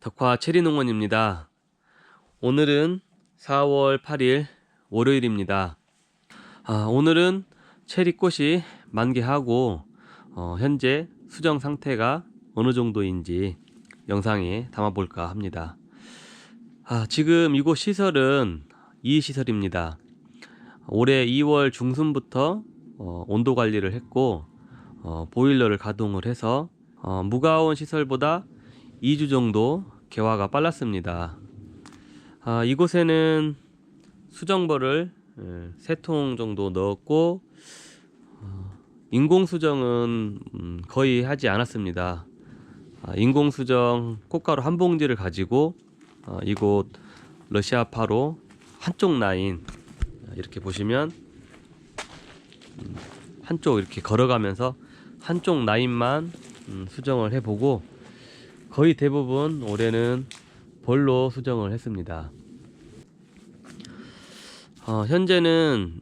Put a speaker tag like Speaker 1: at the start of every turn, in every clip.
Speaker 1: 덕화 체리농원입니다. 오늘은 4월 8일 월요일입니다. 아, 오늘은 체리꽃이 만개하고 어, 현재 수정 상태가 어느 정도인지 영상에 담아볼까 합니다. 아, 지금 이곳 시설은 이 시설입니다. 올해 2월 중순부터 어, 온도 관리를 했고 어, 보일러를 가동을 해서 어, 무가온 시설보다 2주 정도 개화가 빨랐습니다. 아, 이곳에는 수정벌을 세통 정도 넣었고 어, 인공 수정은 음, 거의 하지 않았습니다. 아, 인공 수정 꽃가루 한 봉지를 가지고 어, 이곳 러시아파로 한쪽 라인 이렇게 보시면 음, 한쪽 이렇게 걸어가면서 한쪽 라인만 음, 수정을 해보고 거의 대부분 올해는 벌로 수정을 했습니다. 어, 현재는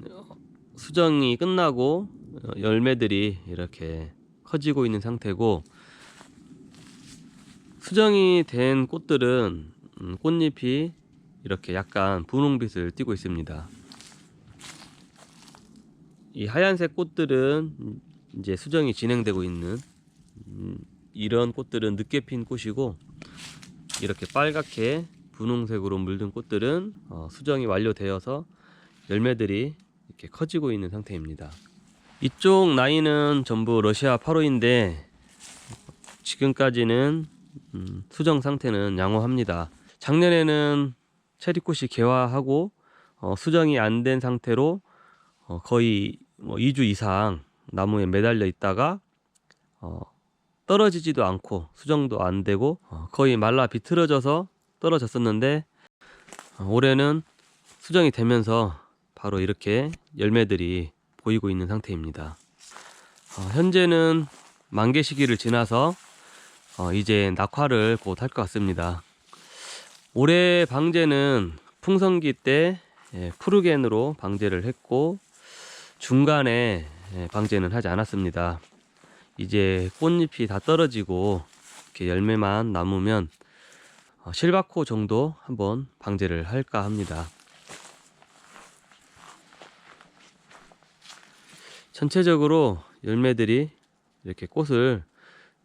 Speaker 1: 수정이 끝나고 어, 열매들이 이렇게 커지고 있는 상태고 수정이 된 꽃들은 음, 꽃잎이 이렇게 약간 분홍빛을 띠고 있습니다. 이 하얀색 꽃들은 이제 수정이 진행되고 있는 음, 이런 꽃들은 늦게 핀 꽃이고 이렇게 빨갛게 분홍색으로 물든 꽃들은 어, 수정이 완료되어서 열매들이 이렇게 커지고 있는 상태입니다. 이쪽 라인은 전부 러시아 8호인데 지금까지는 음, 수정 상태는 양호합니다. 작년에는 체리꽃이 개화하고 어, 수정이 안 된 상태로 어, 거의 뭐 2주 이상 나무에 매달려 있다가 어, 떨어지지도 않고 수정도 안 되고 어, 거의 말라 비틀어져서 떨어졌었는데 어, 올해는 수정이 되면서 바로 이렇게 열매들이 보이고 있는 상태입니다. 어, 현재는 만개 시기를 지나서 어, 이제 낙화를 곧 할 것 같습니다. 올해 방제는 풍성기 때 예, 푸르겐으로 방제를 했고 중간에 예, 방제는 하지 않았습니다. 이제 꽃잎이 다 떨어지고 이렇게 열매만 남으면 어, 실바코 정도 한번 방제를 할까 합니다. 전체적으로 열매들이 이렇게 꽃을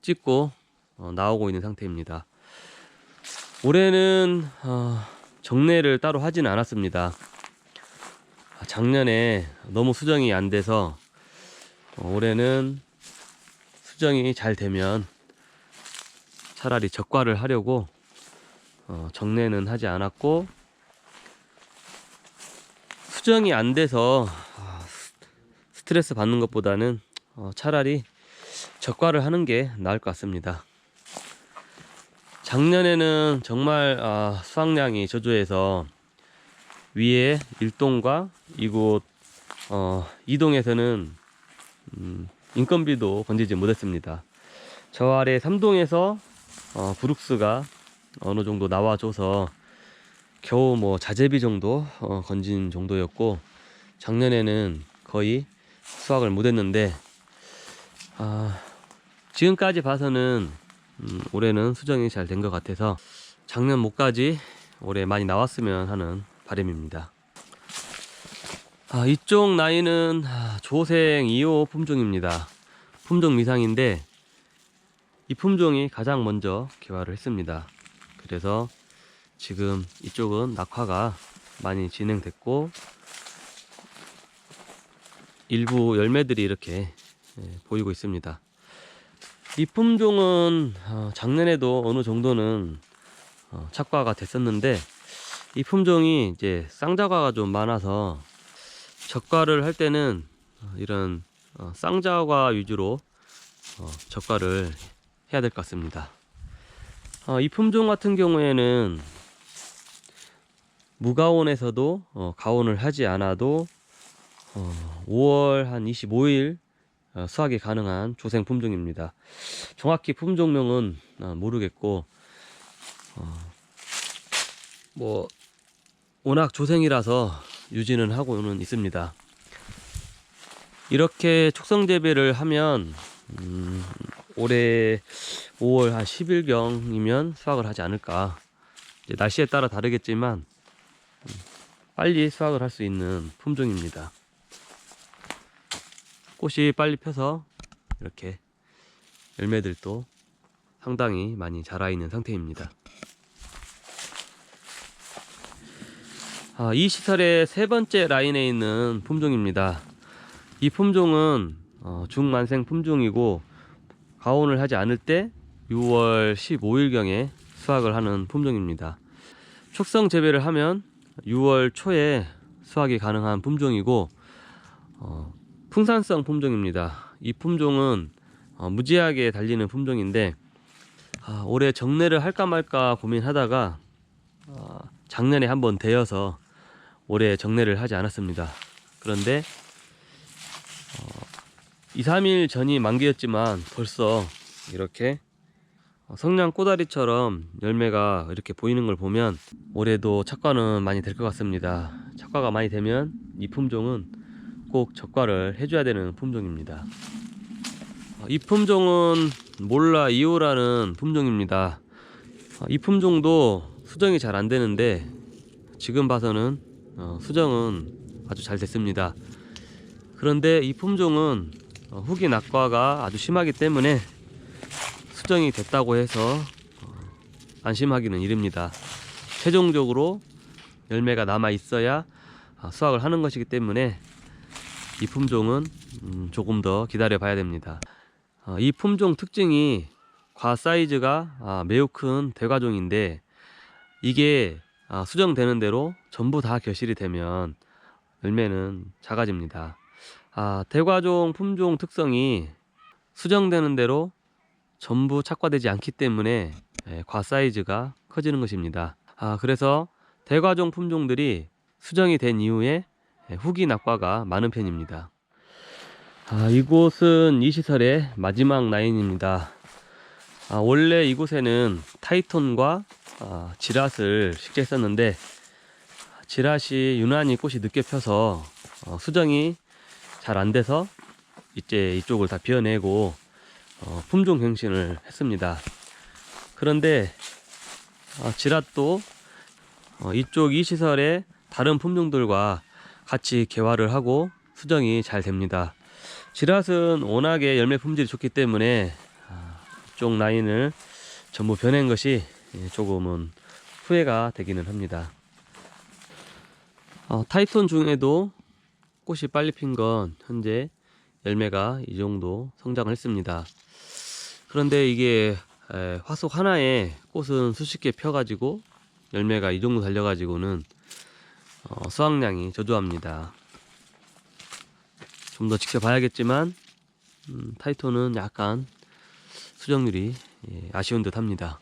Speaker 1: 찍고 어, 나오고 있는 상태입니다. 올해는 어, 정례를 따로 하진 않았습니다. 아, 작년에 너무 수정이 안 돼서 어, 올해는 수정이 잘 되면 차라리 적과를 하려고 어, 정례는 하지 않았고 수정이 안 돼서 아, 스트레스 받는 것보다는 어, 차라리 적과를 하는 게 나을 것 같습니다. 작년에는 정말 아, 수확량이 저조해서 위에 일동과 이곳 어, 이동에서는 음, 인건비도 건지지 못했습니다. 저 아래 3동에서 어, 브룩스가 어느 정도 나와줘서 겨우 뭐 자재비 정도 어, 건진 정도였고 작년에는 거의 수확을 못했는데 아, 지금까지 봐서는 음, 올해는 수정이 잘 된 것 같아서 작년 못까지 올해 많이 나왔으면 하는 바람입니다. 아, 이쪽 나이는 아, 조생 2호 품종입니다. 품종 미상인데 이 품종이 가장 먼저 개화를 했습니다. 그래서 지금 이쪽은 낙화가 많이 진행됐고 일부 열매들이 이렇게 예, 보이고 있습니다. 이 품종은 어, 작년에도 어느 정도는 어, 착과가 됐었는데 이 품종이 이제 쌍자과가 좀 많아서 적과를 할 때는 어, 이런 어, 쌍자과 위주로 어, 적과를 해야 될 것 같습니다. 어, 이 품종 같은 경우에는 무가온에서도 어, 가온을 하지 않아도 어, 5월 한 25일 어, 수확이 가능한 조생 품종입니다. 정확히 품종명은 어, 모르겠고 어, 뭐 워낙 조생이라서 유지는 하고는 있습니다. 이렇게 축성 재배를 하면 음, 올해 5월 한 10일경이면 수확을 하지 않을까. 날씨에 따라 다르겠지만 음, 빨리 수확을 할 수 있는 품종입니다. 꽃이 빨리 펴서 이렇게 열매들도 상당히 많이 자라 있는 상태입니다. 아, 이 시설의 세 번째 라인에 있는 품종입니다. 이 품종은 어, 중만생 품종이고 가온을 하지 않을 때 6월 15일경에 수확을 하는 품종입니다. 촉성 재배를 하면 6월 초에 수확이 가능한 품종이고 어, 풍산성 품종입니다. 이 품종은 어, 무지하게 달리는 품종인데 아, 올해 정례를 할까 말까 고민하다가 어, 작년에 한번 되어서 올해 정례를 하지 않았습니다. 그런데 어, 2, 3일 전이 만기였지만 벌써 이렇게 어, 성냥 꼬다리처럼 열매가 이렇게 보이는 걸 보면 올해도 착과는 많이 될 것 같습니다. 착과가 많이 되면 이 품종은 꼭 적과를 해줘야 되는 품종입니다. 어, 이 품종은 몰라 2호라는 품종입니다. 어, 이 품종도 수정이 잘 안 되는데 지금 봐서는 어, 수정은 아주 잘 됐습니다. 그런데 이 품종은 어, 후기 낙과가 아주 심하기 때문에 수정이 됐다고 해서 어, 안심하기는 이릅니다. 최종적으로 열매가 남아 있어야 아, 수확을 하는 것이기 때문에 이 품종은 음, 조금 더 기다려 봐야 됩니다. 어, 이 품종 특징이 과 사이즈가 아, 매우 큰 대과종인데 이게 아, 수정되는 대로 전부 다 결실이 되면 열매는 작아집니다. 아, 대과종 품종 특성이 수정되는 대로 전부 착과되지 않기 때문에 예, 과 사이즈가 커지는 것입니다. 아, 그래서 대과종 품종들이 수정이 된 이후에 예, 후기 낙과가 많은 편입니다. 아, 이곳은 이 시설의 마지막 라인입니다. 아, 원래 이곳에는 타이톤과 아, 지랏을 식재했었는데 지랏이 유난히 꽃이 늦게 펴서 어, 수정이 잘 안 돼서 이제 이쪽을 다 비워내고 어, 품종 갱신을 했습니다. 그런데 어, 지랏도 어, 이쪽 이 시설의 다른 품종들과 같이 개화를 하고 수정이 잘 됩니다. 지랏은 워낙에 열매 품질이 좋기 때문에 아, 이쪽 라인을 전부 변한 것이 예, 조금은 후회가 되기는 합니다. 어, 타이톤 중에도 꽃이 빨리 핀 건 현재 열매가 이 정도 성장을 했습니다. 그런데 이게 에, 화속 하나에 꽃은 수십 개 펴가지고 열매가 이 정도 달려가지고는 어, 수확량이 저조합니다. 좀 더 지켜봐야겠지만 음, 타이톤은 약간 수정률이 예, 아쉬운 듯합니다.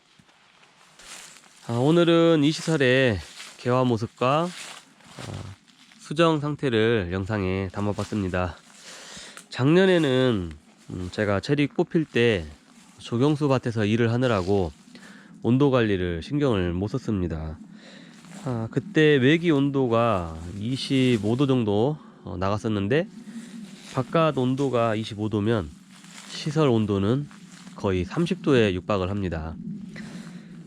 Speaker 1: 아, 오늘은 이 시설의 개화 모습과 아, 수정 상태를 영상에 담아봤습니다. 작년에는 음, 제가 체리 꽃필 때 조경수 밭에서 일을 하느라고 온도 관리를 신경을 못 썼습니다. 아, 그때 외기 온도가 25도 정도 어, 나갔었는데 바깥 온도가 25도면 시설 온도는 거의 30도에 육박을 합니다.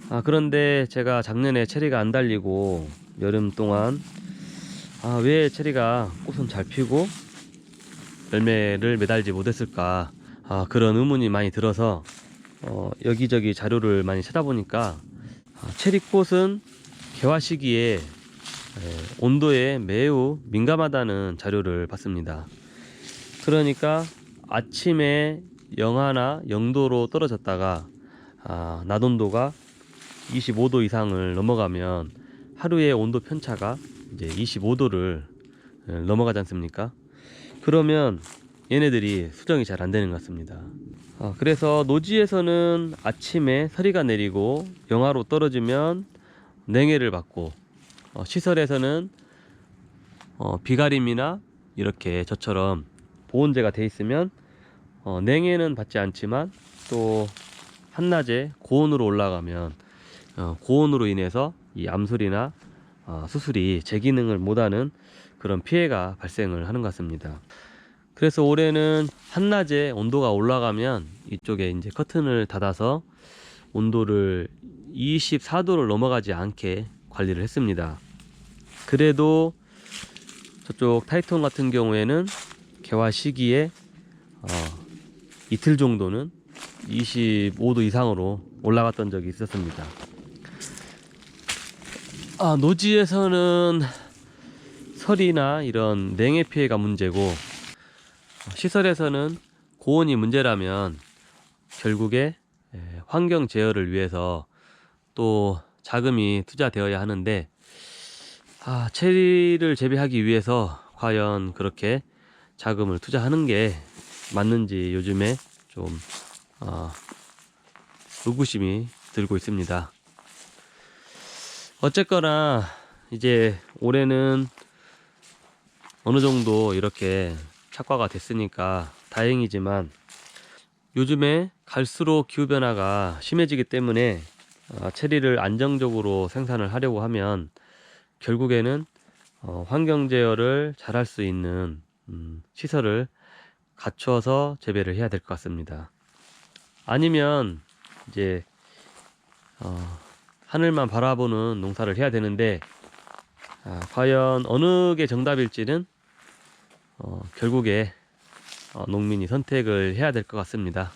Speaker 1: 아, 그런데 제가 작년에 체리가 안 달리고 여름 동안 아, 왜 체리가 꽃은 잘 피고 열매를 매달지 못했을까 아, 그런 의문이 많이 들어서 어, 여기저기 자료를 많이 찾아보니까 아, 체리꽃은 개화 시기에 에, 온도에 매우 민감하다는 자료를 봤습니다. 그러니까 아침에 영하나 0도로 떨어졌다가 아, 낮 온도가 25도 이상을 넘어가면 하루의 온도 편차가 이제 25도를 넘어가지 않습니까? 그러면 얘네들이 수정이 잘 안 되는 것 같습니다. 아, 그래서 노지에서는 아침에 서리가 내리고 영하로 떨어지면 냉해를 받고 어, 시설에서는 어, 비가림이나 이렇게 저처럼 보온재가 돼 있으면 어, 냉해는 받지 않지만 또 한낮에 고온으로 올라가면 어, 고온으로 인해서 이 암술이나 어, 수술이 제 기능을 못하는 그런 피해가 발생을 하는 것 같습니다. 그래서 올해는 한낮에 온도가 올라가면 이쪽에 이제 커튼을 닫아서 온도를 24도를 넘어가지 않게 관리를 했습니다. 그래도 저쪽 타이톤 같은 경우에는 개화 시기에 어, 이틀 정도는 25도 이상으로 올라갔던 적이 있었습니다. 아, 노지에서는 설이나 이런 냉해 피해가 문제고 시설에서는 고온이 문제라면 결국에 에, 환경 제어를 위해서 또 자금이 투자되어야 하는데 아, 체리를 재배하기 위해서 과연 그렇게 자금을 투자하는 게 맞는지 요즘에 좀 어, 의구심이 들고 있습니다. 어쨌거나 이제 올해는 어느 정도 이렇게 착과가 됐으니까 다행이지만 요즘에 갈수록 기후 변화가 심해지기 때문에 어, 체리를 안정적으로 생산을 하려고 하면 결국에는 어, 환경 제어를 잘 할 수 있는 음, 시설을 갖춰서 재배를 해야 될 것 같습니다. 아니면 이제 어, 하늘만 바라보는 농사를 해야 되는데 아, 과연 어느 게 정답일지는 어, 결국에 어, 농민이 선택을 해야 될 것 같습니다.